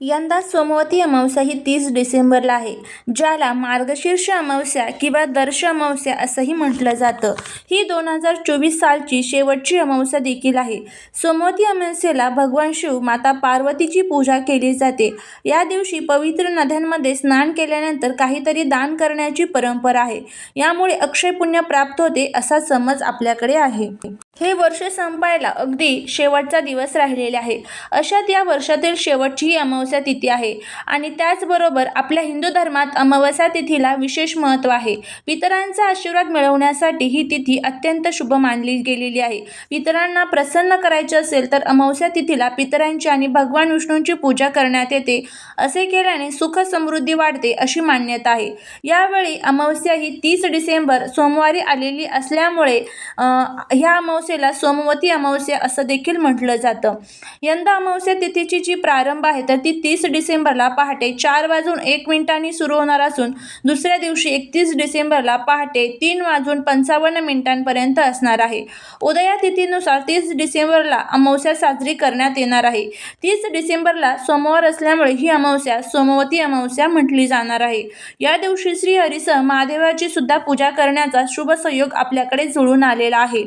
यंदा सोमवती अमावस्या ही तीस डिसेंबरला आहे ज्याला मार्गशीर्ष अमावस्या किंवा दर्श अमावस्या असंही म्हटलं जातं. ही दोन हजार चोवीस सालची शेवटची अमावस्या देखील आहे. सोमवती अमावस्येला भगवान शिव माता पार्वतीची पूजा केली जाते. या दिवशी पवित्र नद्यांमध्ये स्नान केल्यानंतर काहीतरी दान करण्याची परंपरा आहे. यामुळे अक्षय पुण्य प्राप्त होते असा समज आपल्याकडे आहे. हे वर्ष संपायला अगदी शेवटचा दिवस राहिलेले आहे. अशात या वर्षातील शेवटची ही अमावस्या तिथी आहे आणि त्याचबरोबर आपल्या हिंदू धर्मात अमावस्या तिथीला विशेष महत्त्व आहे. पितरांचा आशीर्वाद मिळवण्यासाठी ही तिथी अत्यंत शुभ मानली गेलेली आहे. पितरांना प्रसन्न करायचे असेल तर अमावस्या तिथीला पितरांची आणि भगवान विष्णूंची पूजा करण्यात येते असे केल्याने सुख समृद्धी वाढते अशी मान्यता आहे. यावेळी अमावस्या ही तीस डिसेंबर सोमवारी आलेली असल्यामुळे ह्या अमावस्या अमावस्येला सोमवती अमावस्या असं देखील म्हटलं जातं. यंदा अमावस्या तिथीची जी प्रारंभ आहे तर ती तीस डिसेंबरला पहाटे चार वाजून एक मिनिटांनी सुरू होणार असून दुसऱ्या दिवशी एकतीस डिसेंबरला पहाटे तीन वाजून पंचावन्न मिनिटांपर्यंत असणार आहे. उदया तिथीनुसार तीस डिसेंबरला अमावस्या साजरी करण्यात येणार आहे. तीस डिसेंबरला सोमवार असल्यामुळे ही अमावस्या सोमवती अमावस्या म्हटली जाणार आहे. या दिवशी श्री हरिसह महादेवाची सुद्धा पूजा करण्याचा शुभ संयोग आपल्याकडे जुळून आलेला आहे.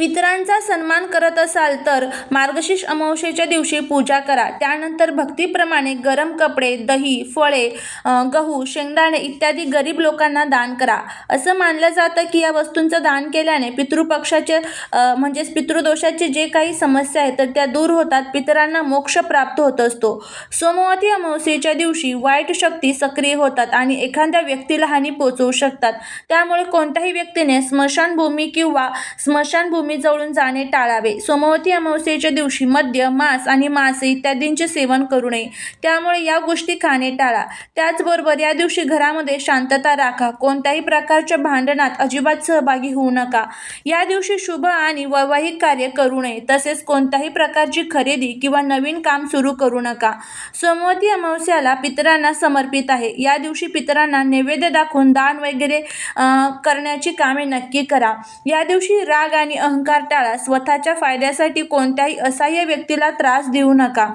पितरांचा सन्मान करत असाल तर मार्गशीर्ष अमावस्येच्या दिवशी पूजा करा. त्यानंतर भक्तीप्रमाणे गरम कपडे दही फळे गहू शेंगदाणे इत्यादी गरीब लोकांना दान करा. असं मानलं जातं की या वस्तूंचं दान केल्याने पितृपक्षाचे म्हणजेच पितृदोषाचे जे काही समस्या आहेत तर त्या दूर होतात पितरांना मोक्ष प्राप्त होत असतो. सोमवती अमावस्येच्या दिवशी वाईट शक्ती सक्रिय होतात आणि एखाद्या व्यक्तीला हानी पोचवू शकतात. त्यामुळे कोणत्याही व्यक्तीने स्मशानभूमी किंवा स्मशानभूमी जवळून जाणे टाळावे. सोमवती अमावस्येच्या दिवशी मद्य मांस आणि मासे इत्यादींचे सेवन करू नये. त्यामुळे या गोष्टी खाणे टाळा. त्याचबरोबर या दिवशी घरामध्ये शांतता राखा. कोणत्याही प्रकारच्या भांडणात अजिबात सहभागी होऊ नका. या दिवशी शुभ आणि वैवाहिक कार्य करू नये. तसेच कोणत्याही प्रकारची खरेदी किंवा नवीन काम सुरू करू नका. सोमवती अमावस्याला पितरांना समर्पित आहे. या दिवशी पितरांना नैवेद्य दाखवून दान वगैरे करण्याची कामे नक्की करा. या दिवशी राग आणि अहंकार टाळा स्वतःच्या फायद्यासाठी कोणत्याही असहाय्य व्यक्तीला त्रास देऊ नका.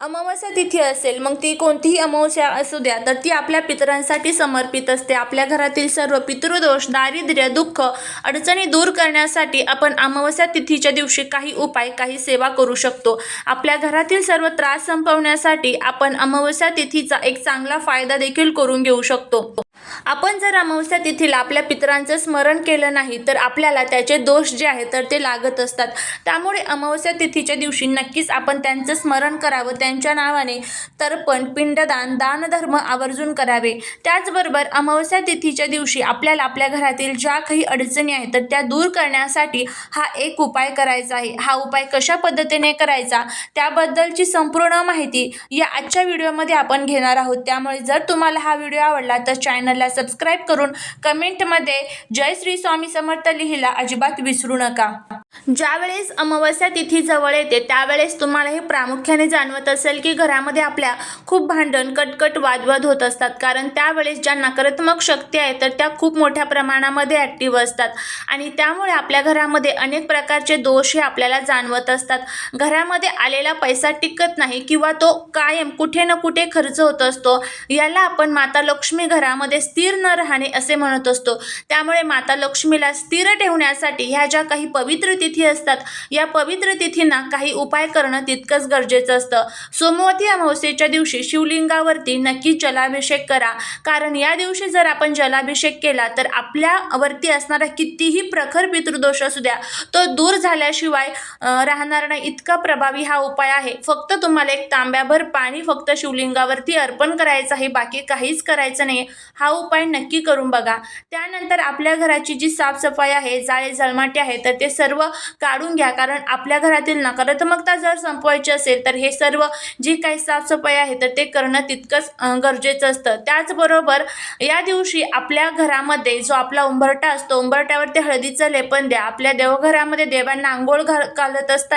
अमावस्या तिथी असेल मग ती कोणतीही अमावस्या असू द्या तर ती आपल्या पितरांसाठी समर्पित असते. आपल्या घरातील सर्व पितृदोष दारिद्र्य दुःख अडचणी दूर करण्यासाठी आपण अमावस्या तिथीच्या दिवशी काही उपाय काही सेवा करू शकतो. आपल्या घरातील सर्व त्रास संपवण्यासाठी आपण अमावस्या तिथीचा एक चांगला फायदा देखील करून घेऊ शकतो. आपण जर अमावस्या तिथीला आपल्या पितरांचं स्मरण केलं नाही तर आपल्याला त्याचे दोष जे आहेत तर ते लागत असतात. त्यामुळे अमावस्या तिथीच्या दिवशी नक्कीच आपण त्यांचं स्मरण करावं त्यांच्या नावाने तर्पण पिंडदान दानधर्म आवर्जून करावे. त्याचबरोबर अमावस्या तिथीच्या दिवशी आपल्याला आपल्या घरातील ज्या काही अडचणी आहेत तर त्या दूर करण्यासाठी हा एक उपाय करायचा आहे. हा उपाय कशा पद्धतीने करायचा त्याबद्दलची संपूर्ण माहिती या आजच्या व्हिडिओमध्ये आपण घेणार आहोत. त्यामुळे जर तुम्हाला हा व्हिडिओ आवडला तर चॅनलला सबस्क्राईब करून कमेंटमध्ये जय श्री स्वामी समर्थ लिहिला अजिबात विसरू नका. ज्यावेळेस अमावस्या तिथी जवळ येते त्यावेळेस तुम्हाला हे प्रामुख्याने जाणवत असेल की घरामध्ये आपल्या खूप भांडण कटकट वादवाद होत असतात. कारण त्यावेळेस ज्या नकारात्मक शक्ती आहेत तर त्या खूप मोठ्या प्रमाणामध्ये ॲक्टिव्ह असतात. आणि त्यामुळे आपल्या घरामध्ये अनेक प्रकारचे दोष हे आपल्याला जाणवत असतात. घरामध्ये आलेला पैसा टिकत नाही किंवा तो कायम कुठे ना कुठे खर्च होत असतो याला आपण माता लक्ष्मी घरामध्ये स्थिर न राहणे असे म्हणत असतो. त्यामुळे माता लक्ष्मीला स्थिर ठेवण्यासाठी ह्या ज्या काही पवित्र तिथी असतात. या पवित्र तिथींना काही उपाय करणं तितकंच गरजेचं असतं. सोमवती अमावस्येच्या दिवशी शिवलिंगावरती नक्कीच जलाभिषेक करा. कारण या दिवशी जर आपण जलाभिषेक केला तर आपल्यावरती असणारा कितीही प्रखर पितृदोष असू द्या तो दूर झाल्याशिवाय राहणार नाही. इतका प्रभावी हा उपाय आहे. फक्त तुम्हाला एक तांब्याभर पाणी फक्त शिवलिंगावरती अर्पण करायचं आहे बाकी काहीच करायचं नाही हा उपाय नक्की करून बघा. त्यानंतर आपल्या घराची जी साफसफाई आहे जाळे जळमाटे आहे तर ते सर्व काढून घ्या. कारण आपल्या घरातील नकारात्मकता जर संपवायची असेल तर हे सर्व जी काही साफसफाई आहे तर ते करणं तितकंच गरजेचं असतं. त्याचबरोबर या दिवशी आपल्या घरामध्ये जो आपला उंबरटा असतो उंबरट्यावरती हळदीचं लेपन द्या. आपल्या देवघरामध्ये देवांना आंघोळ घाल घालत असताना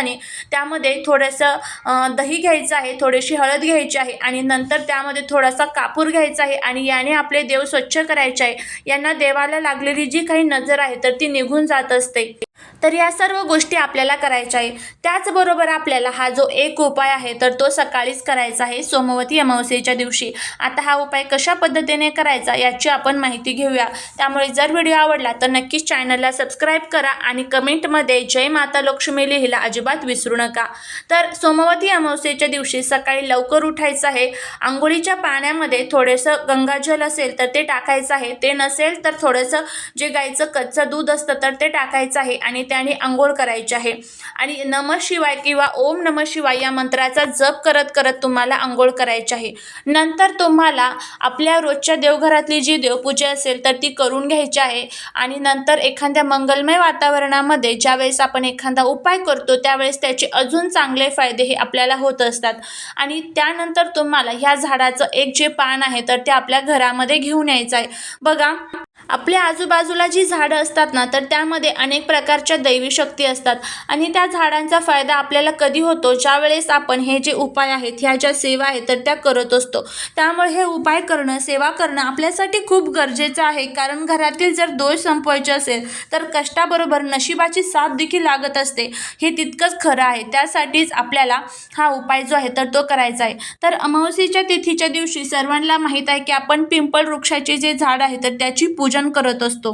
त्यामध्ये थोडंसं दही घ्यायचं आहे थोडीशी हळद घ्यायची आहे आणि नंतर त्यामध्ये थोडासा कापूर घ्यायचा आहे आणि याने आपले देव स्वच्छ करायचे आहे. यांना देवाला लागलेली जी काही नजर आहे तर ती निघून जात असते. तर या सर्व गोष्टी आपल्याला करायच्या आहे. त्याचबरोबर आपल्याला हा जो एक उपाय आहे तर तो सकाळीच करायचा आहे सोमवती अमावस्येच्या दिवशी. आता हा उपाय कशा पद्धतीने करायचा याची आपण माहिती घेऊया. त्यामुळे जर व्हिडिओ आवडला तर नक्कीच चॅनलला सबस्क्राईब करा आणि कमेंटमध्ये जय माता लक्ष्मी लिहिला अजिबात विसरू नका. तर सोमवती अमावस्येच्या दिवशी सकाळी लवकर उठायचं आहे. आंघोळीच्या पाण्यामध्ये थोडंसं गंगाजल असेल तर ते टाकायचं आहे. ते नसेल तर थोडंसं जे गाईचं कच्चं दूध असतं तर ते टाकायचं आहे. आणि त्याने आंघोळ करायची आहे. आणि नम शिवाय किंवा ओम नम शिवाय या मंत्राचा जप करत करत तुम्हाला आंघोळ करायची आहे. नंतर तुम्हाला आपल्या रोजच्या देवघरातली जी देवपूजा असेल तर ती करून घ्यायची आहे. आणि नंतर एखाद्या मंगलमय वातावरणामध्ये ज्यावेळेस आपण एखादा उपाय करतो त्यावेळेस त्याचे अजून चांगले फायदे हे आपल्याला होत असतात. आणि त्यानंतर तुम्हाला ह्या झाडाचं एक जे पान आहे तर ते आपल्या घरामध्ये घेऊन यायचं आहे. बघा आपल्या आजूबाजूला जी झाडं असतात ना तर त्यामध्ये अनेक प्रकारच्या दैवी शक्ती असतात. आणि त्या झाडांचा फायदा आपल्याला कधी होतो? ज्या वेळेस आपण हे जे उपाय आहेत ह्या ज्या सेवा आहेत तर त्या करत असतो. त्यामुळे हे उपाय करणं सेवा करणं आपल्यासाठी खूप गरजेचं आहे. कारण घरातील जर दोष संपवायचे असेल तर कष्टाबरोबर नशिबाची साथ देखील लागत असते. हे तितकंच खरं आहे. त्यासाठीच आपल्याला हा उपाय जो आहे तर तो करायचा आहे. तर अमावस्येच्या तिथीच्या दिवशी सर्वांना माहीत आहे की आपण पिंपळ वृक्षाचे जे झाड आहे तर त्याची पूजा पूजन करत असतो.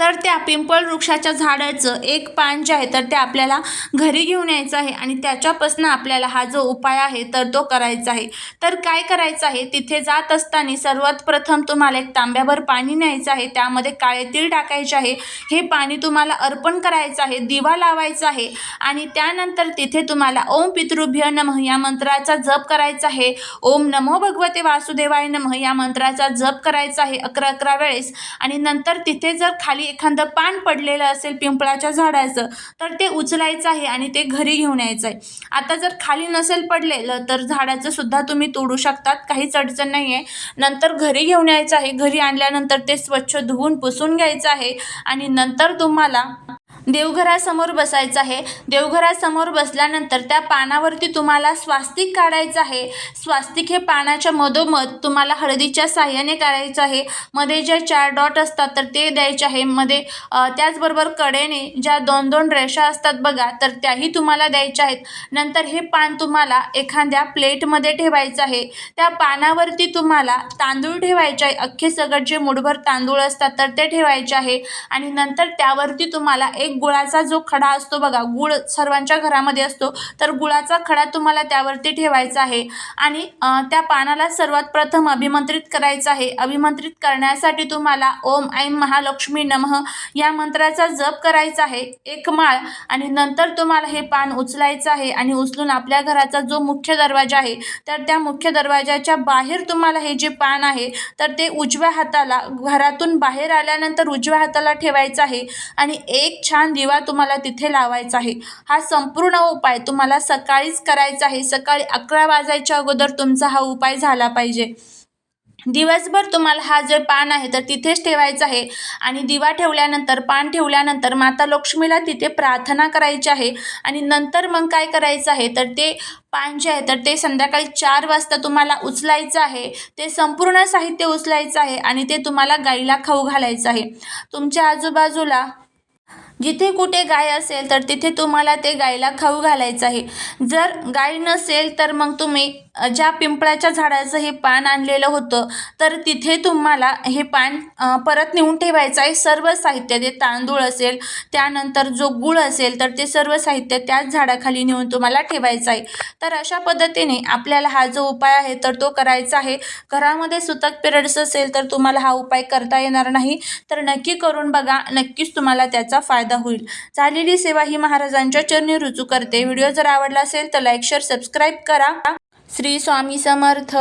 तर त्या पिंपळ वृक्षाच्या झाडाचं एक पान जे आहे तर ते आपल्याला घरी घेऊन यायचं आहे आणि त्याच्यापासून आपल्याला हा जो उपाय आहे तर तो करायचा आहे. तर काय करायचं आहे? तिथे जात असताना सर्वात प्रथम तुम्हाला एक तांब्याभर पाणी न्यायचं आहे. त्यामध्ये काळे तीळ टाकायचे आहे. हे पाणी तुम्हाला अर्पण करायचं आहे दिवा लावायचा आहे आणि त्यानंतर तिथे तुम्हाला ओम पितृभ्य नमः या मंत्राचा जप करायचा आहे. ओम नमो भगवते वासुदेवाय नमः या मंत्राचा जप करायचा आहे अकरा अकरा वेळेस आणि नंतर तिथे जर खाली एखादं पान पडलेलं असेल पिंपळाच्या झाडाचं तर ते उचलायचं आहे आणि ते घरी घेऊन यायचं आहे. आता जर खाली नसेल पडलेलं तर झाडाचं सुद्धा तुम्ही तोडू शकतात. काहीच अडचण नाही आहे नंतर घरी घेऊन यायचं आहे. घरी आणल्यानंतर ते स्वच्छ धुवून पुसून घ्यायचं आहे. आणि नंतर तुम्हाला देवघरासमोर बसायचं आहे. देवघरासमोर बसल्यानंतर त्या पानावरती तुम्हाला स्वास्तिक काढायचं आहे. स्वास्तिक हे पानाच्या मधोमध तुम्हाला हळदीच्या साह्याने काढायचं आहे. मध्ये ज्या चार डॉट असतात तर ते द्यायचे आहे. मध्ये त्याचबरोबर कडेने ज्या दोन दोन रेषा असतात बघा तर त्याही तुम्हाला द्यायच्या आहेत. नंतर हे पान तुम्हाला एखाद्या प्लेटमध्ये ठेवायचं आहे. त्या पानावरती तुम्हाला तांदूळ ठेवायचे आहे. अख्खे सगळं जे मुठभर तांदूळ असतात तर ते ठेवायचे आहे. आणि नंतर त्यावरती तुम्हाला एक गुळाचा जो खडा असतो बघा गुळ सर्वांच्या घरामध्ये असतो तर गुळाचा खडा तुम्हाला त्यावरती ठेवायचा आहे. आणि त्या पानाला सर्वात प्रथम अभिमंत्रित करायचं आहे. अभिमंत्रित करण्यासाठी तुम्हाला ओम ऐम महालक्ष्मी नमः या मंत्राचा जप करायचा आहे. एक माळ आणि नंतर तुम्हाला हे पान उचलायचं आहे आणि उचलून आपल्या घराचा जो मुख्य दरवाजा आहे तर त्या मुख्य दरवाजाच्या बाहेर तुम्हाला हे जे पान आहे तर ते उजव्या हाताला घरातून बाहेर आल्यानंतर उजव्या हाताला ठेवायचं आहे. आणि एक छान दिवा तुम्हाला तिथे लावायचा आहे. हा संपूर्ण उपाय तुम्हाला सकाळीच करायचा आहे. सकाळी अकरा वाजायच्या अगोदर तुमचा हा उपाय झाला पाहिजे. दिवसभर तुम्हाला हा जे पान आहे तर तिथेच ठेवायचं आहे. आणि दिवा ठेवल्यानंतर पान ठेवल्यानंतर माता लक्ष्मीला तिथे प्रार्थना करायची आहे. आणि नंतर मग काय करायचं आहे तर ते पान जे आहे तर ते संध्याकाळी चार वाजता तुम्हाला उचलायचं आहे. ते संपूर्ण साहित्य उचलायचं आहे आणि ते तुम्हाला गाईला खाऊ घालायचं आहे. तुमच्या आजूबाजूला जिथे कुठे गाय असेल तर तिथे तुम्हाला ते गायला खाऊ घालायचं आहे. जर गाय नसेल तर मग तुम्ही ज्या पिंपळाच्या झाडाचं हे पान आणलेलं होतं तर तिथे तुम्हाला हे पान परत नेऊन ठेवायचं आहे. सर्व साहित्य ते तांदूळ असेल त्यानंतर जो गुळ असेल तर ते सर्व साहित्य त्याच झाडाखाली नेऊन तुम्हाला ठेवायचं आहे. तर अशा पद्धतीने आपल्याला हा जो उपाय आहे तर तो करायचा आहे. घरामध्ये सुतक पिरियड्स असेल तर तुम्हाला हा उपाय करता येणार नाही. तर नक्की करून बघा नक्कीच तुम्हाला त्याचा फायदा होईल. झालेली सेवा ही महाराजांच्या चरणी रुजू करते. व्हिडिओ जर आवडला असेल तर लाईक शेअर सबस्क्राईब करा. श्री स्वामी समर्थ.